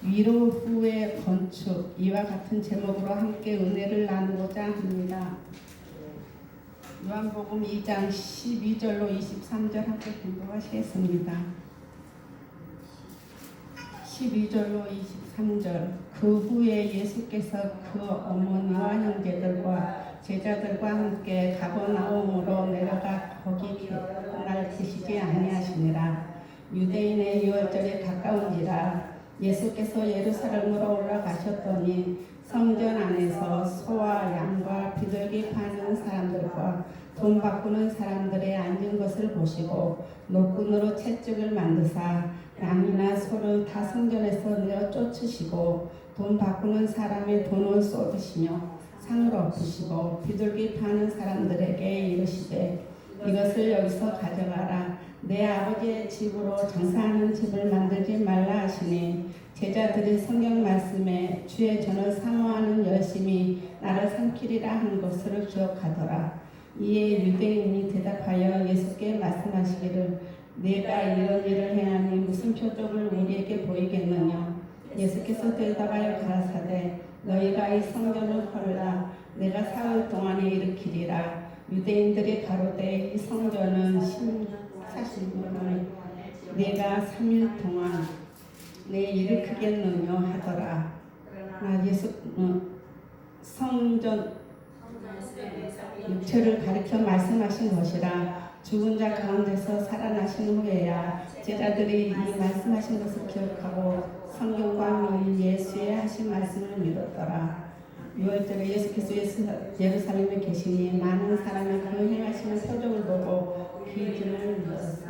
위로 후의 건축 이와 같은 제목으로 함께 은혜를 나누고자 합니다. 요한복음 2장 12절로 23절 함께 공부하시겠습니다. 12절로 23절 그 후에 예수께서 그 어머니와 형제들과 제자들과 함께 가버나움으로 내려가 거기 날 계시지 아니하시니라 유대인의 유월절에 가까운지라 예수께서 예루살렘으로 올라가셨더니 성전 안에서 소와 양과 비둘기 파는 사람들과 돈 바꾸는 사람들의 앉은 것을 보시고 노끈으로 채찍을 만드사 양이나 소를 다 성전에서 내어 쫓으시고 돈 바꾸는 사람의 돈을 쏟으시며 상을 엎으시고 비둘기 파는 사람들에게 이르시되 이것을 여기서 가져가라 내 아버지의 집으로 장사하는 집을 만들지 말라 하시니 제자들이 성경 말씀에 주의 전을 사모하는 열심히 나를 삼키리라 한 것을 기억하더라. 이에 유대인이 대답하여 예수께 말씀하시기를 내가 이런 일을 행하니 무슨 표적을 우리에게 보이겠느냐? 예수께서 대답하여 가라사대 너희가 이 성전을 헐라. 내가 사흘 동안에 일으키리라. 유대인들이 가로되 이 성전은 40년을 내가 3일 동안 내 일으키겠느냐 하더라 아, 예수 어, 성전 육체를 가리켜 말씀하신 것이라 죽은 자 가운데서 살아나신 후에야 제자들이 이 말씀하신 것을 기억하고 성경과 예수의 하신 말씀을 믿었더라. 6월절에 예수께서 예수- 예루살렘에 계시니 많은 사람이 그 행하시는 표적을 보고 기준을 믿었습니다.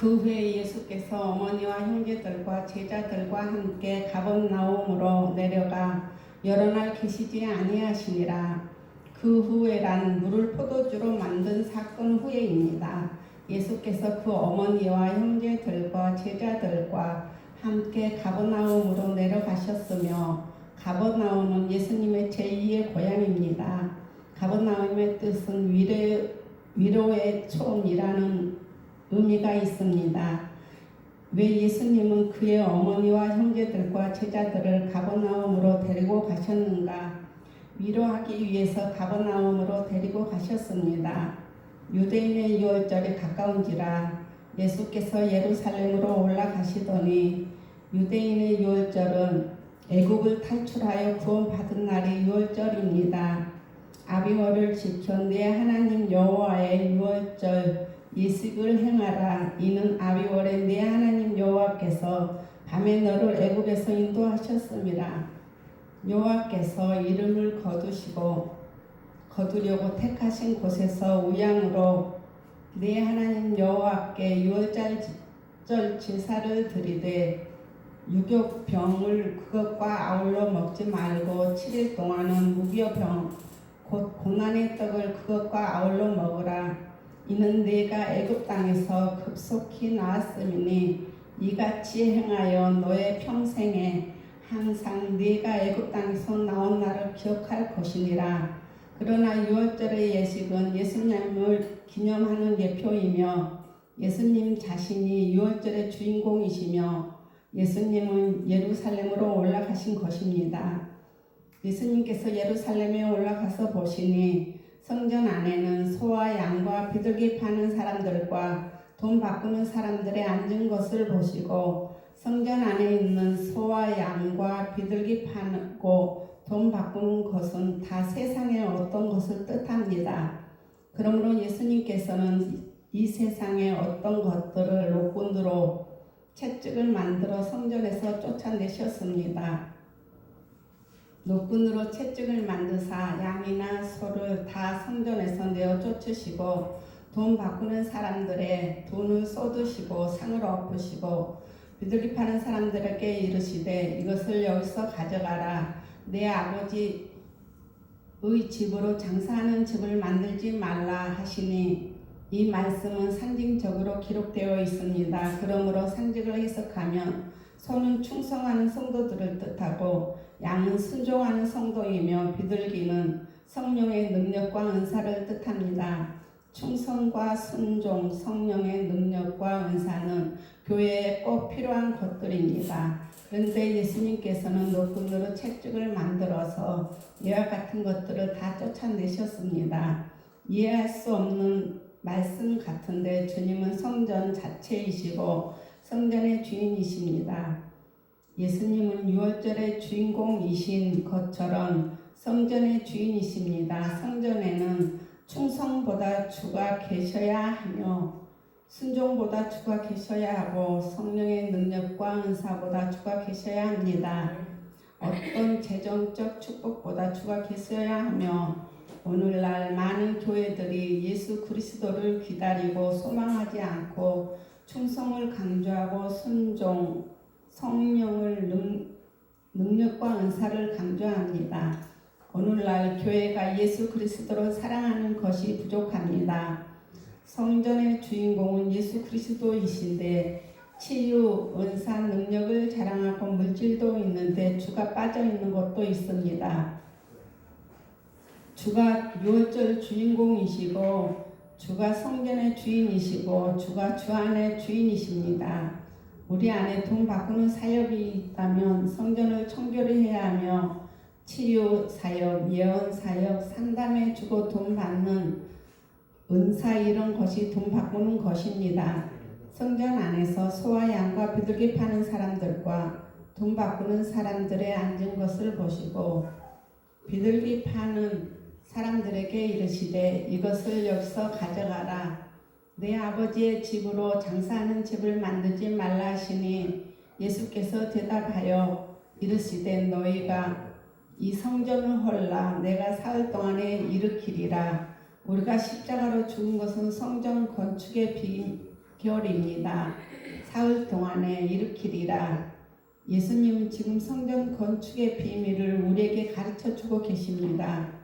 그 후에 예수께서 어머니와 형제들과 제자들과 함께 가버나움으로 내려가 여러 날 계시지 아니하시니라. 그 후에란 물을 포도주로 만든 사건 후에입니다. 예수께서 그 어머니와 형제들과 제자들과 함께 가버나움으로 내려가셨으며 가버나움은 예수님의 제2의 고향입니다. 가버나움의 뜻은 위로, 위로의 촌이라는 의미가 있습니다. 왜 예수님은 그의 어머니와 형제들과 제자들을 가버나움으로 데리고 가셨는가? 위로하기 위해서 가버나움으로 데리고 가셨습니다. 유대인의 유월절이 가까운지라 예수께서 예루살렘으로 올라가시더니 유대인의 유월절은 애국을 탈출하여 구원받은 날이 유월절입니다. 아비월을 지켜 내 하나님 여호와의 유월절 예식을 행하라. 이는 아비월에 내 하나님 여호와께서 밤에 너를 애국에서 인도하셨습니다. 여호와께서 이름을 거두시고 거두려고 택하신 곳에서 우양으로 내 하나님 여호와께 유월절 제사를 드리되 유교병을 그것과 아울러 먹지 말고 7일 동안은 무교병 곧 고난의 떡을 그것과 아울러 먹으라. 이는 내가 애굽 땅에서 급속히 나왔음이니 이같이 행하여 너의 평생에 항상 네가 애굽 땅에서 나온 날을 기억할 것이니라. 그러나 유월절의 예식은 예수님을 기념하는 예표이며 예수님 자신이 유월절의 주인공이시며 예수님은 예루살렘으로 올라가신 것입니다. 예수님께서 예루살렘에 올라가서 보시니 성전 안에는 소와 양과 비둘기 파는 사람들과 돈 바꾸는 사람들의 앉은 것을 보시고 성전 안에 있는 소와 양과 비둘기 파고 돈 바꾸는 것은 다 세상의 어떤 것을 뜻합니다. 그러므로 예수님께서는 이 세상의 어떤 것들을 노끈으로 채찍을 만들어 성전에서 쫓아내셨습니다. 노끈으로 채찍을 만드사 양이나 소를 다 성전에서 내어 쫓으시고 돈 바꾸는 사람들의 돈을 쏟으시고 상을 엎으시고 비둘기 파는 사람들에게 이르시되 이것을 여기서 가져가라 내 아버지의 집으로 장사하는 집을 만들지 말라 하시니 이 말씀은 상징적으로 기록되어 있습니다. 그러므로 상징을 해석하면 소는 충성하는 성도들을 뜻하고 양은 순종하는 성도이며 비둘기는 성령의 능력과 은사를 뜻합니다. 충성과 순종, 성령의 능력과 은사는 교회에 꼭 필요한 것들입니다. 그런데 예수님께서는 노끈으로 책찍을 만들어서 이와 같은 것들을 다 쫓아내셨습니다. 이해할 수 없는 말씀 같은데 주님은 성전 자체이시고 성전의 주인이십니다. 예수님은 유월절의 주인공이신 것처럼 성전의 주인이십니다. 성전에는 충성보다 주가 계셔야 하며 순종보다 주가 계셔야 하고 성령의 능력과 은사보다 주가 계셔야 합니다. 어떤 재정적 축복보다 주가 계셔야 하며 오늘날 많은 교회들이 예수 그리스도를 기다리고 소망하지 않고 충성을 강조하고 순종, 성령을 능, 능력과 은사를 강조합니다. 오늘날 교회가 예수 그리스도를 사랑하는 것이 부족합니다. 성전의 주인공은 예수 그리스도이신데 치유, 은사, 능력을 자랑하고 물질도 있는데 주가 빠져 있는 것도 있습니다. 주가 유월절 주인공이시고 주가 성전의 주인이시고 주가 주 안의 주인이십니다. 우리 안에 돈 바꾸는 사역이 있다면 성전을 청결히 해야 하며 치유 사역, 예언 사역, 상담해 주고 돈 받는 은사 이런 것이 돈 바꾸는 것입니다. 성전 안에서 소와 양과 비둘기 파는 사람들과 돈 바꾸는 사람들의 앉은 것을 보시고 비둘기 파는 사람들에게 이르시되 이것을 여기서 가져가라. 내 아버지의 집으로 장사하는 집을 만들지 말라 하시니 예수께서 대답하여 이르시되 너희가 이 성전을 헐라 내가 사흘 동안에 일으키리라. 우리가 십자가로 죽은 것은 성전 건축의 비결입니다. 사흘 동안에 일으키리라. 예수님은 지금 성전 건축의 비밀을 우리에게 가르쳐 주고 계십니다.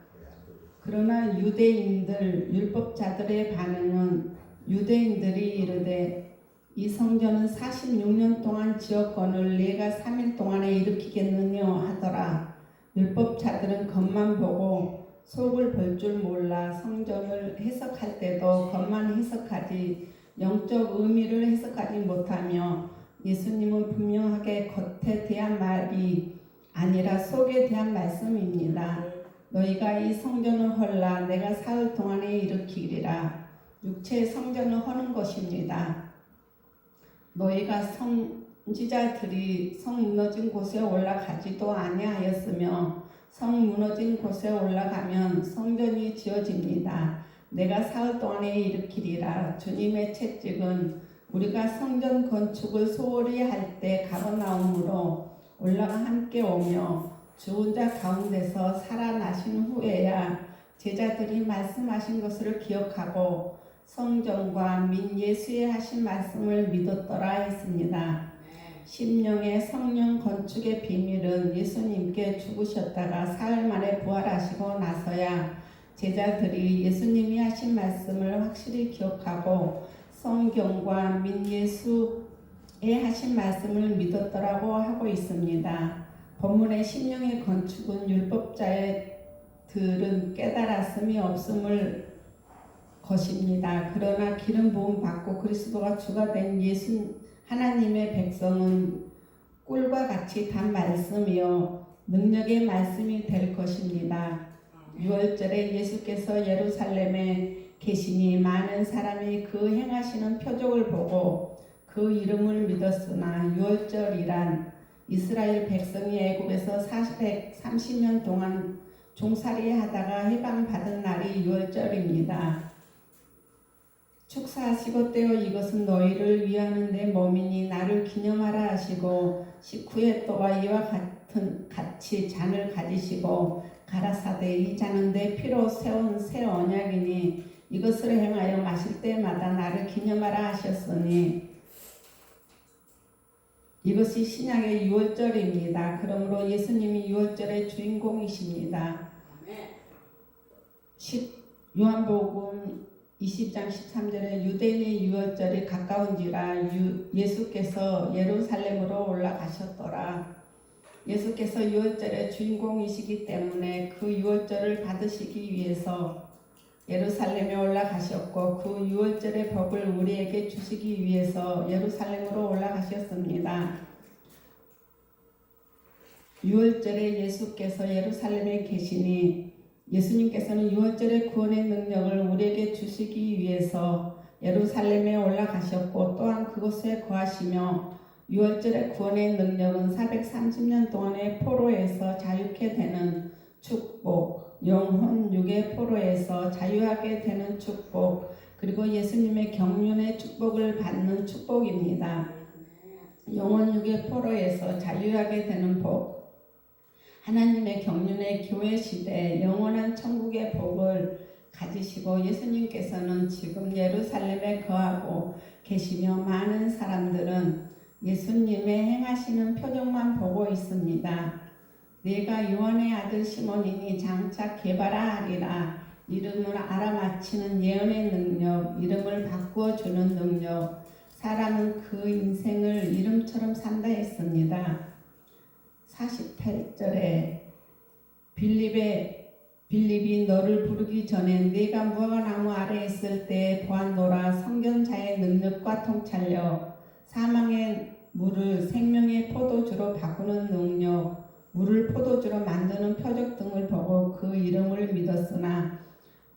그러나 유대인들 율법자들의 반응은 유대인들이 이르되 이 성전은 46년 동안 지었건을 내가 3일 동안에 일으키겠느냐 하더라. 율법자들은 겉만 보고 속을 볼 줄 몰라 성전을 해석할 때도 겉만 해석하지 영적 의미를 해석하지 못하며 예수님은 분명하게 겉에 대한 말이 아니라 속에 대한 말씀입니다. 너희가 이 성전을 헐라 내가 사흘 동안에 일으키리라 육체의 성전을 허는 것입니다. 너희가 선지자들이 성 무너진 곳에 올라가지도 아니하였으며 성 무너진 곳에 올라가면 성전이 지어집니다. 내가 사흘 동안에 일으키리라 주님의 채찍은 우리가 성전 건축을 소홀히 할 때 가버나움으로 올라가 함께 오며 죽은 자 가운데서 후에야 제자들이 말씀하신 것을 기억하고 성전과 민 예수의 하신 말씀을 믿었더라 했습니다. 심령의 성령 건축의 비밀은 예수님께 죽으셨다가 사흘 만에 부활하시고 나서야 제자들이 예수님이 하신 말씀을 확실히 기억하고 성경과 민 예수의 하신 말씀을 믿었더라고 하고 있습니다. 본문의 심령의 건축은 율법자 들은 깨달았음이 없음을 것입니다. 그러나 기름 부음 받고 그리스도가 주가 된 예수 하나님의 백성은 꿀과 같이 단 말씀이요 능력의 말씀이 될 것입니다. 6월절에 예수께서 예루살렘에 계시니 많은 사람이 그 행하시는 표적을 보고 그 이름을 믿었으나 6월절이란 이스라엘 백성이 애굽에서 430년 동안 종살이 하다가 해방받은 날이 6월절입니다. 축사하시고 떼어 이것은 너희를 위하는 내 몸이니 나를 기념하라 하시고 식후에 또와 이와 같은 같이 잔을 가지시고 가라사대 이 잔은 내 피로 세운 새 언약이니 이것을 행하여 마실 때마다 나를 기념하라 하셨으니 이것이 신약의 유월절입니다. 그러므로 예수님이 유월절의 주인공이십니다. 10 요한복음 20장 13절에 유대인의 유월절이 가까운지라 유, 예수께서 예루살렘으로 올라가셨더라. 예수께서 유월절의 주인공이시기 때문에 그 유월절을 받으시기 위해서 예루살렘에 올라가셨고 그 유월절의 복을 우리에게 주시기 위해서 예루살렘으로 올라가셨습니다. 유월절에 예수께서 예루살렘에 계시니 예수님께서는 유월절의 구원의 능력을 우리에게 주시기 위해서 예루살렘에 올라가셨고 또한 그곳에 거하시며 유월절의 구원의 능력은 430년 동안의 포로에서 자유케 되는 축복, 영혼 육의 포로에서 자유하게 되는 축복, 그리고 예수님의 경륜의 축복을 받는 축복입니다. 영혼 육의 포로에서 자유하게 되는 복, 하나님의 경륜의 교회 시대 영원한 천국의 복을 가지시고 예수님께서는 지금 예루살렘에 거하고 계시며 많은 사람들은 예수님의 행하시는 표정만 보고 있습니다. 내가 요한의 아들 시몬이니 장차 개바라 하리라 이름을 알아맞히는 예언의 능력 이름을 바꾸어 주는 능력 사람은 그 인생을 이름처럼 산다 했습니다. 48절에 빌립의 빌립이 너를 부르기 전에 네가 무화과나무 아래 있을 때 보았노라 성견자의 능력과 통찰력 사망의 물을 생명의 포도주로 바꾸는 능력 물을 포도주로 만드는 표적 등을 보고 그 이름을 믿었으나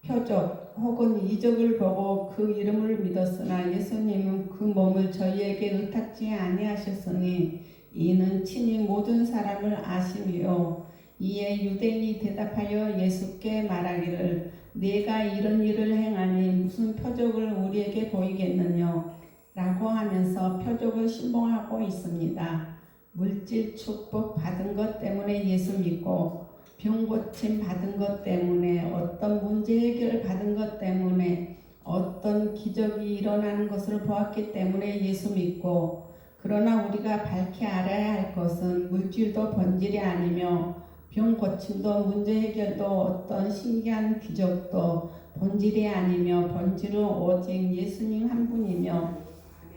표적 혹은 이적을 보고 그 이름을 믿었으나 예수님은 그 몸을 저희에게 의탁지 아니하셨으니 이는 친히 모든 사람을 아심이요 이에 유대인이 대답하여 예수께 말하기를 내가 이런 일을 행하니 무슨 표적을 우리에게 보이겠느냐 라고 하면서 표적을 신봉하고 있습니다. 물질 축복 받은 것 때문에 예수 믿고 병 고침 받은 것 때문에 어떤 문제 해결 받은 것 때문에 어떤 기적이 일어나는 것을 보았기 때문에 예수 믿고 그러나 우리가 밝히 알아야 할 것은 물질도 본질이 아니며 병 고침도 문제 해결도 어떤 신기한 기적도 본질이 아니며 본질은 오직 예수님 한 분이며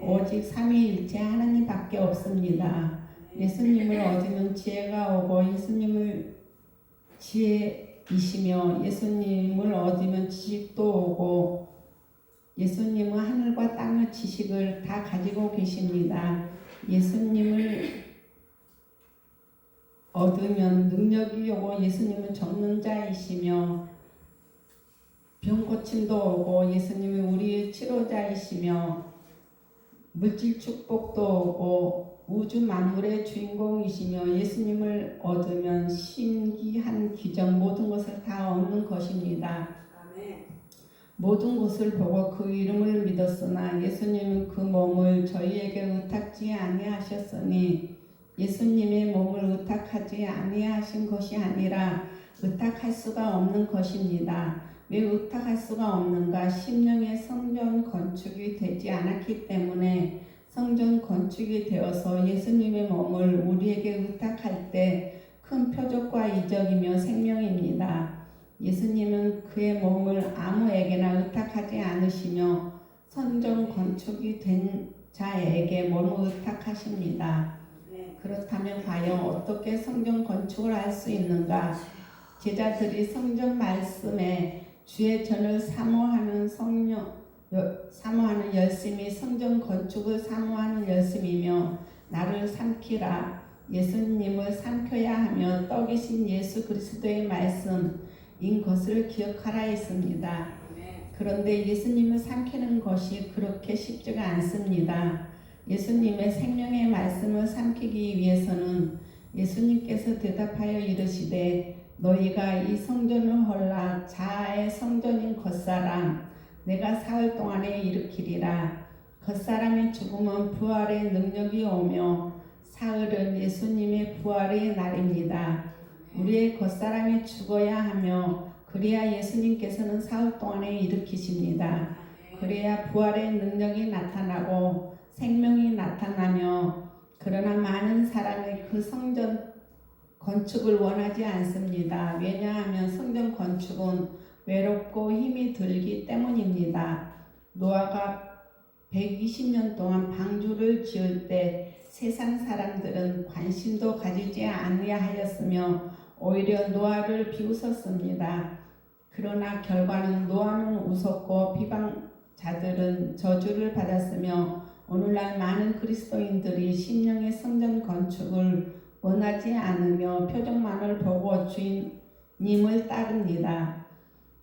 오직 삼위일체 하나님밖에 없습니다. 예수님을 얻으면 지혜가 오고 예수님을 지혜이시며 예수님을 얻으면 지식도 오고 예수님은 하늘과 땅의 지식을 다 가지고 계십니다. 예수님을 얻으면 능력이 오고 예수님은 적는 자이시며 병 고침도 오고 예수님은 우리의 치료자이시며 물질 축복도 오고 우주 만물의 주인공이시며 예수님을 얻으면 신기한 기적 모든 것을 다 얻는 것입니다. 모든 것을 보고 그 이름을 믿었으나 예수님은 그 몸을 저희에게 의탁지 아니하셨으니 예수님의 몸을 의탁하지 아니하신 것이 아니라 의탁할 수가 없는 것입니다. 왜 의탁할 수가 없는가? 심령의 성전 건축이 되지 않았기 때문에 성전 건축이 되어서 예수님의 몸을 우리에게 의탁할 때 큰 표적과 이적이며 생명입니다. 예수님은 그의 몸을 아무에게나 의탁하지 않으시며 성전 건축이 된 자에게 몸을 의탁하십니다. 그렇다면 과연 어떻게 성전 건축을 할 수 있는가? 제자들이 성전 말씀에 주의 전을 사모하는 성령 사모하는 열심이 성전 건축을 사모하는 열심이며 나를 삼키라 예수님을 삼켜야 하며 떡이신 예수 그리스도의 말씀 인 것을 기억하라 했습니다. 그런데 예수님을 삼키는 것이 그렇게 쉽지가 않습니다. 예수님의 생명의 말씀을 삼키기 위해서는 예수님께서 대답하여 이르시되 너희가 이 성전을 헐라 자아의 성전인 겉사람 내가 사흘 동안에 일으키리라 겉사람의 죽음은 부활의 능력이 오며 사흘은 예수님의 부활의 날입니다. 우리의 겉사람이 죽어야 하며 그래야 예수님께서는 사흘 동안에 일으키십니다. 그래야 부활의 능력이 나타나고 생명이 나타나며 그러나 많은 사람이 그 성전 건축을 원하지 않습니다. 왜냐하면 성전 건축은 외롭고 힘이 들기 때문입니다. 노아가 120년 동안 방주를 지을 때 세상 사람들은 관심도 가지지 아니하였으며 오히려 노아를 비웃었습니다. 그러나 결과는 노아는 웃었고 비방자들은 저주를 받았으며 오늘날 많은 그리스도인들이 심령의 성전 건축을 원하지 않으며 표정만을 보고 주님을 따릅니다.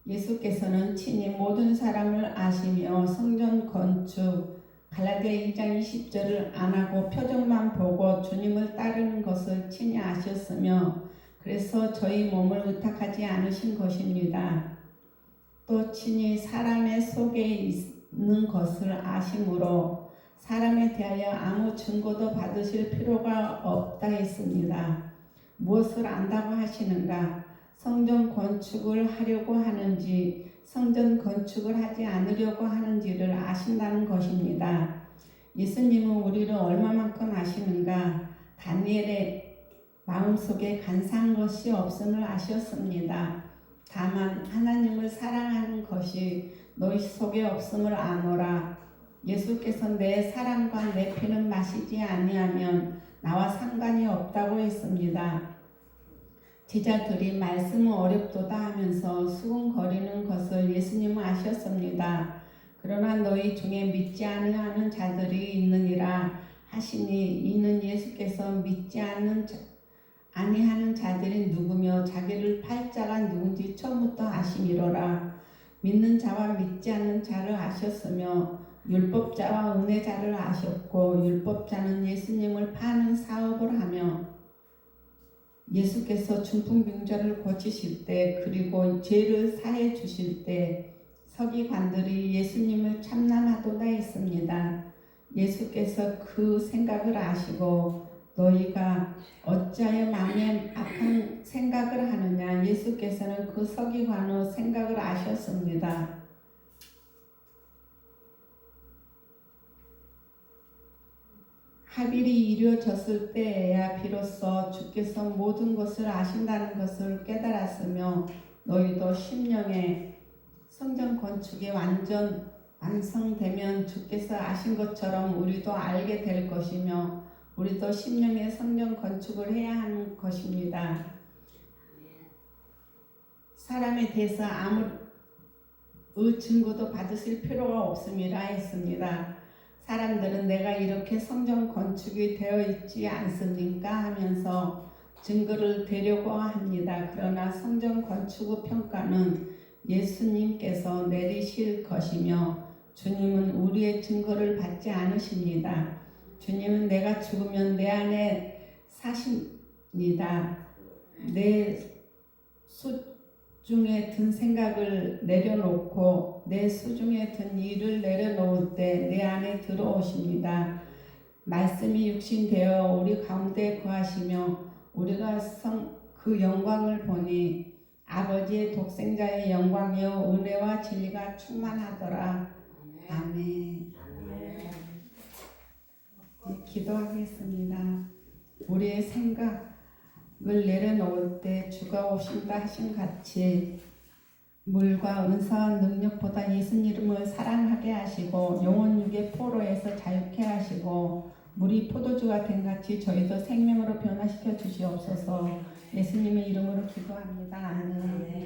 예수께서는 친히 모든 사람을 아시며 성전 건축 갈라디아 2장 20절을 안 하고 표정만 보고 주님을 따르는 것을 친히 아셨으며 그래서 저희 몸을 의탁하지 않으신 것입니다. 또 친히 사람의 속에 있는 것을 아심으로 사람에 대하여 아무 증거도 받으실 필요가 없다 했습니다. 무엇을 안다고 하시는가? 성전 건축을 하려고 하는지 성전 건축을 하지 않으려고 하는지를 아신다는 것입니다. 예수님은 우리를 얼마만큼 아시는가? 다니엘의 마음속에 간사한 것이 없음을 아셨습니다. 다만 하나님을 사랑하는 것이 너희 속에 없음을 아노라. 예수께서 내 사랑과 내 피는 마시지 아니하면 나와 상관이 없다고 했습니다. 제자들이 말씀은 어렵도다 하면서 수군거리는 것을 예수님은 아셨습니다. 그러나 너희 중에 믿지 아니하는 자들이 있느니라 하시니 이는 예수께서 믿지 않는 자, 아니하는 자들이 누구며 자기를 팔 자가 누군지 처음부터 아시미로라 믿는 자와 믿지 않는 자를 아셨으며 율법자와 은혜자를 아셨고 율법자는 예수님을 파는 사업을 하며 예수께서 중풍병자를 고치실 때 그리고 죄를 사해 주실 때 서기관들이 예수님을 참남하도다 했습니다. 예수께서 그 생각을 아시고 너희가 어찌하여 마음에 악한 생각을 하느냐 예수께서는 그 서기관의 생각을 아셨습니다. 합일이 이루어졌을 때에야 비로소 주께서 모든 것을 아신다는 것을 깨달았으며 너희도 심령에 성전 건축이 완전 완성되면 주께서 아신 것처럼 우리도 알게 될 것이며 우리도 심령의 성전 건축을 해야 하는 것입니다. 사람에 대해서 아무 증거도 받으실 필요가 없음이라 했습니다. 사람들은 내가 이렇게 성전 건축이 되어 있지 않습니까? 하면서 증거를 대려고 합니다. 그러나 성전 건축의 평가는 예수님께서 내리실 것이며 주님은 우리의 증거를 받지 않으십니다. 주님은 내가 죽으면 내 안에 사십니다. 내 수중에 든 생각을 내려놓고 내 수중에 든 일을 내려놓을 때 내 안에 들어오십니다. 말씀이 육신되어 우리 가운데 거하시며 우리가 성, 그 영광을 보니 아버지의 독생자의 영광이요 은혜와 진리가 충만하더라. 아멘. 네, 기도하겠습니다. 우리의 생각을 내려놓을 때 주가 오신다 하신 같이 물과 은사와 능력보다 예수님 이름을 사랑하게 하시고 영혼 육의 포로에서 자유케 하시고 물이 포도주가 된 같이 저희도 생명으로 변화시켜 주시옵소서 예수님의 이름으로 기도합니다. 아멘.